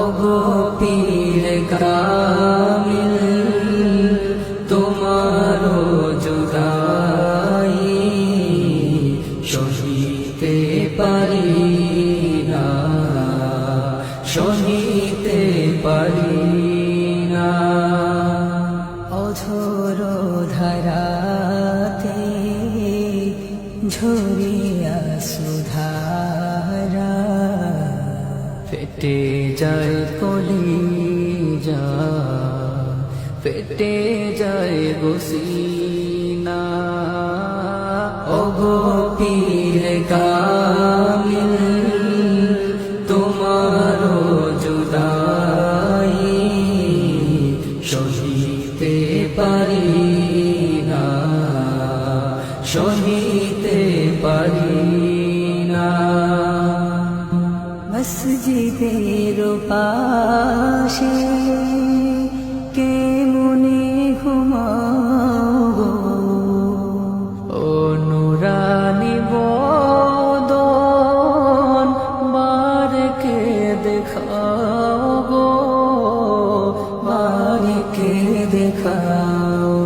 ওগো পীর কামিল তোমারো জুদাই সহিতে পারি না সহিতে পারি না। অঝোর ধারাতে ঝরিয়া ফেটে যায় কলি যা ফেটে যায় বসিনা ওগো পীর কামিল তোমারো জুদাই সহিতে পারি না, সহিতে পারি মসজিদের পাশে কে মনে ঘুমাব? অনুরানি বদন বারকে দেখাব বারকে দেখাও